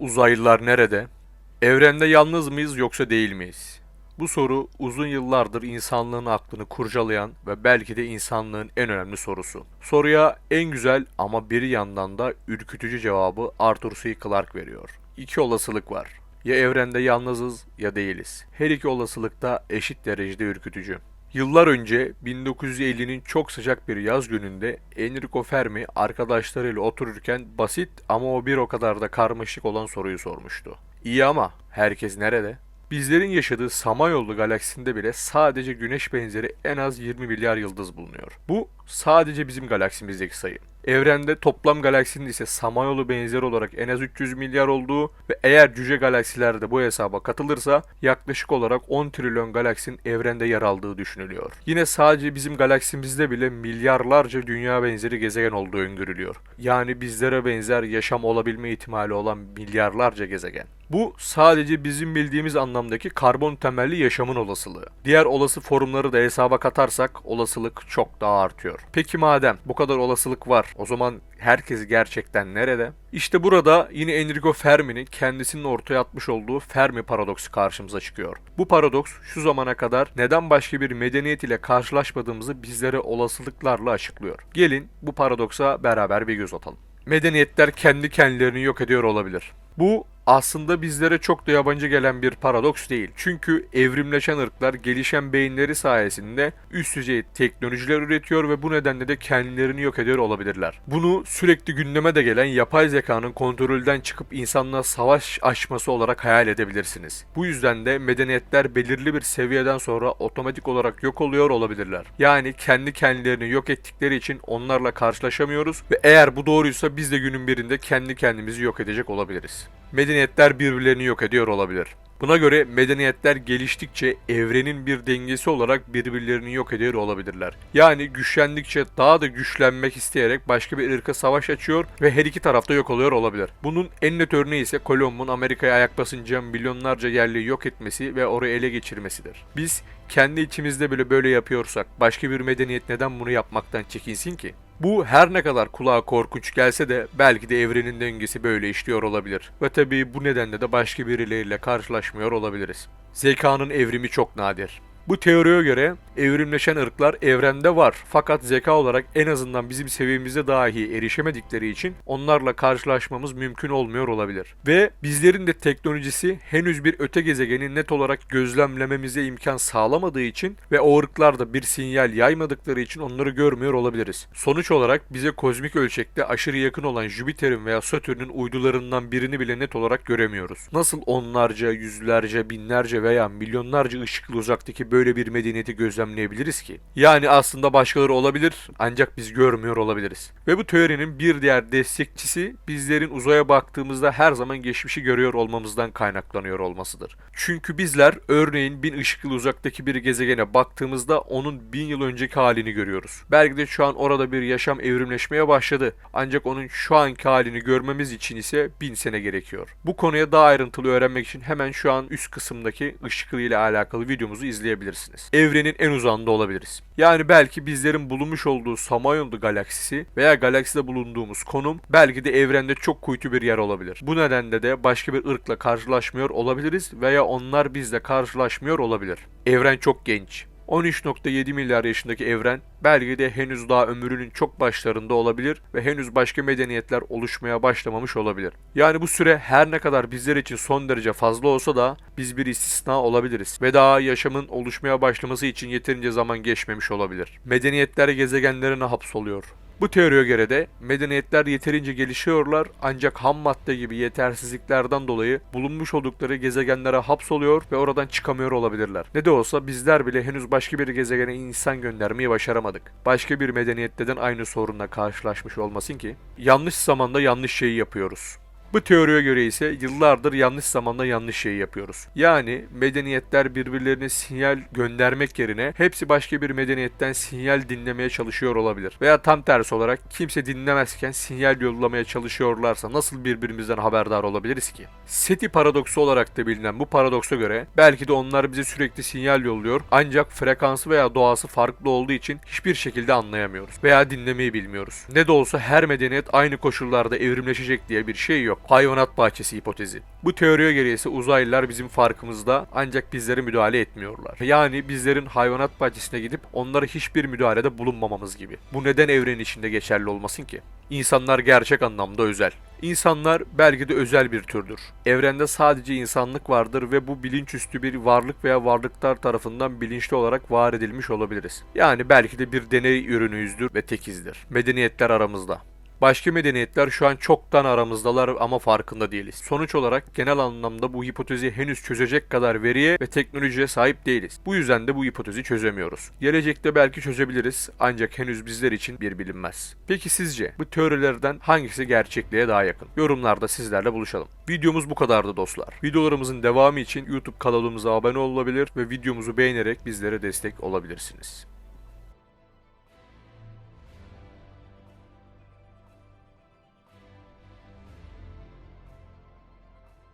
Uzaylılar nerede? Evrende yalnız mıyız yoksa değil miyiz? Bu soru uzun yıllardır insanlığın aklını kurcalayan ve belki de insanlığın en önemli sorusu. Soruya en güzel ama bir yandan da ürkütücü cevabı Arthur C. Clarke veriyor. İki olasılık var. Ya evrende yalnızız ya değiliz. Her iki olasılık da eşit derecede ürkütücü. Yıllar önce 1950'nin çok sıcak bir yaz gününde Enrico Fermi arkadaşlarıyla otururken basit ama o bir o kadar da karmaşık olan soruyu sormuştu. İyi ama herkes nerede? Bizlerin yaşadığı Samanyolu galaksisinde bile sadece Güneş benzeri en az 20 milyar yıldız bulunuyor. Bu sadece bizim galaksimizdeki sayı. Evrende toplam galaksinin ise Samanyolu benzeri olarak en az 300 milyar olduğu ve eğer cüce galaksiler de bu hesaba katılırsa yaklaşık olarak 10 trilyon galaksinin evrende yer aldığı düşünülüyor. Yine sadece bizim galaksimizde bile milyarlarca dünya benzeri gezegen olduğu öngörülüyor. Yani bizlere benzer yaşam olabilme ihtimali olan milyarlarca gezegen. Bu sadece bizim bildiğimiz anlamdaki karbon temelli yaşamın olasılığı. Diğer olası formları da hesaba katarsak olasılık çok daha artıyor. Peki madem bu kadar olasılık var o zaman herkes gerçekten nerede? İşte burada yine Enrico Fermi'nin kendisinin ortaya atmış olduğu Fermi paradoksu karşımıza çıkıyor. Bu paradoks şu zamana kadar neden başka bir medeniyet ile karşılaşmadığımızı bizlere olasılıklarla açıklıyor. Gelin bu paradoksa beraber bir göz atalım. Medeniyetler kendi kendilerini yok ediyor olabilir. Bu aslında bizlere çok da yabancı gelen bir paradoks değil. Çünkü evrimleşen ırklar gelişen beyinleri sayesinde üst düzey teknolojiler üretiyor ve bu nedenle de kendilerini yok ediyor olabilirler. Bunu sürekli gündeme de gelen yapay zekanın kontrolden çıkıp insanla savaş açması olarak hayal edebilirsiniz. Bu yüzden de medeniyetler belirli bir seviyeden sonra otomatik olarak yok oluyor olabilirler. Yani kendi kendilerini yok ettikleri için onlarla karşılaşamıyoruz ve eğer bu doğruysa biz de günün birinde kendi kendimizi yok edecek olabiliriz medeniyetler birbirlerini yok ediyor olabilir. Buna göre medeniyetler geliştikçe evrenin bir dengesi olarak birbirlerini yok ediyor olabilirler. Yani güçlendikçe daha da güçlenmek isteyerek başka bir ırka savaş açıyor ve her iki tarafta yok oluyor olabilir. Bunun en net örneği ise Kolomb'un Amerika'ya ayak basınca milyonlarca yerliyi yok etmesi ve orayı ele geçirmesidir. Biz kendi içimizde bile böyle yapıyorsak başka bir medeniyet neden bunu yapmaktan çekinsin ki? Bu her ne kadar kulağa korkunç gelse de belki de evrenin dengesi böyle işliyor olabilir. Ve tabii bu nedenle de başka birileriyle karşılaşmıyor olabiliriz. Zekanın evrimi çok nadir. Bu teoriye göre evrimleşen ırklar evrende var fakat zeka olarak en azından bizim seviyemizde dahi erişemedikleri için onlarla karşılaşmamız mümkün olmuyor olabilir. Ve bizlerin de teknolojisi henüz bir öte gezegeni net olarak gözlemlememize imkan sağlamadığı için ve o ırklar da bir sinyal yaymadıkları için onları görmüyor olabiliriz. Sonuç olarak bize kozmik ölçekte aşırı yakın olan Jüpiter'in veya Satürn'ün uydularından birini bile net olarak göremiyoruz. Nasıl onlarca, yüzlerce, binlerce veya milyonlarca ışık yılı uzaktaki böyle bir medeniyeti gözlemleyebiliriz ki? Yani aslında başkaları olabilir ancak biz görmüyor olabiliriz. Ve bu teorinin bir diğer destekçisi bizlerin uzaya baktığımızda her zaman geçmişi görüyor olmamızdan kaynaklanıyor olmasıdır. Çünkü bizler örneğin bin ışık yılı uzaktaki bir gezegene baktığımızda onun bin yıl önceki halini görüyoruz. Belki de şu an orada bir yaşam evrimleşmeye başladı. Ancak onun şu anki halini görmemiz için ise bin sene gerekiyor. Bu konuya daha ayrıntılı öğrenmek için hemen şu an üst kısımdaki ışık ile alakalı videomuzu izleyebilirsiniz. Evrenin en uzağında olabiliriz. Yani belki bizlerin bulunmuş olduğu Samanyolu galaksisi veya galakside bulunduğumuz konum belki de evrende çok kuytu bir yer olabilir. Bu nedenle de başka bir ırkla karşılaşmıyor olabiliriz veya onlar bizle karşılaşmıyor olabilir. Evren çok genç. 13.7 milyar yaşındaki evren belki de henüz daha ömrünün çok başlarında olabilir ve henüz başka medeniyetler oluşmaya başlamamış olabilir. Yani bu süre her ne kadar bizler için son derece fazla olsa da biz bir istisna olabiliriz ve daha yaşamın oluşmaya başlaması için yeterince zaman geçmemiş olabilir. Medeniyetler gezegenlerine hapsoluyor. Bu teoriye göre de medeniyetler yeterince gelişiyorlar ancak ham madde gibi yetersizliklerden dolayı bulunmuş oldukları gezegenlere hapsoluyor ve oradan çıkamıyor olabilirler. Ne de olsa bizler bile henüz başka bir gezegene insan göndermeyi başaramadık. Başka bir medeniyet neden aynı sorunla karşılaşmış olmasın ki? Yanlış zamanda yanlış şeyi yapıyoruz. Bu teoriye göre ise yıllardır yanlış zamanda yanlış şeyi yapıyoruz. Yani medeniyetler birbirlerine sinyal göndermek yerine hepsi başka bir medeniyetten sinyal dinlemeye çalışıyor olabilir. Veya tam tersi olarak kimse dinlemezken sinyal yollamaya çalışıyorlarsa nasıl birbirimizden haberdar olabiliriz ki? SETI paradoksu olarak da bilinen bu paradoksa göre belki de onlar bize sürekli sinyal yolluyor ancak frekansı veya doğası farklı olduğu için hiçbir şekilde anlayamıyoruz veya dinlemeyi bilmiyoruz. Ne de olsa her medeniyet aynı koşullarda evrimleşecek diye bir şey yok. Hayvanat bahçesi hipotezi. Bu teoriye göre ise uzaylılar bizim farkımızda ancak bizlere müdahale etmiyorlar. Yani bizlerin hayvanat bahçesine gidip onlara hiçbir müdahalede bulunmamamız gibi. Bu neden evrenin içinde geçerli olmasın ki? İnsanlar gerçek anlamda özel. İnsanlar belki de özel bir türdür. Evrende sadece insanlık vardır ve bu bilinçüstü bir varlık veya varlıklar tarafından bilinçli olarak var edilmiş olabiliriz. Yani belki de bir deney ürünüyüzdür ve tekizdir. Medeniyetler aramızda. Başka medeniyetler şu an çoktan aramızdalar ama farkında değiliz. Sonuç olarak genel anlamda bu hipotezi henüz çözecek kadar veriye ve teknolojiye sahip değiliz. Bu yüzden de bu hipotezi çözemiyoruz. Gelecekte belki çözebiliriz ancak henüz bizler için bir bilinmez. Peki sizce bu teorilerden hangisi gerçekliğe daha yakın? Yorumlarda sizlerle buluşalım. Videomuz bu kadardı dostlar. Videolarımızın devamı için YouTube kanalımıza abone olabilir ve videomuzu beğenerek bizlere destek olabilirsiniz.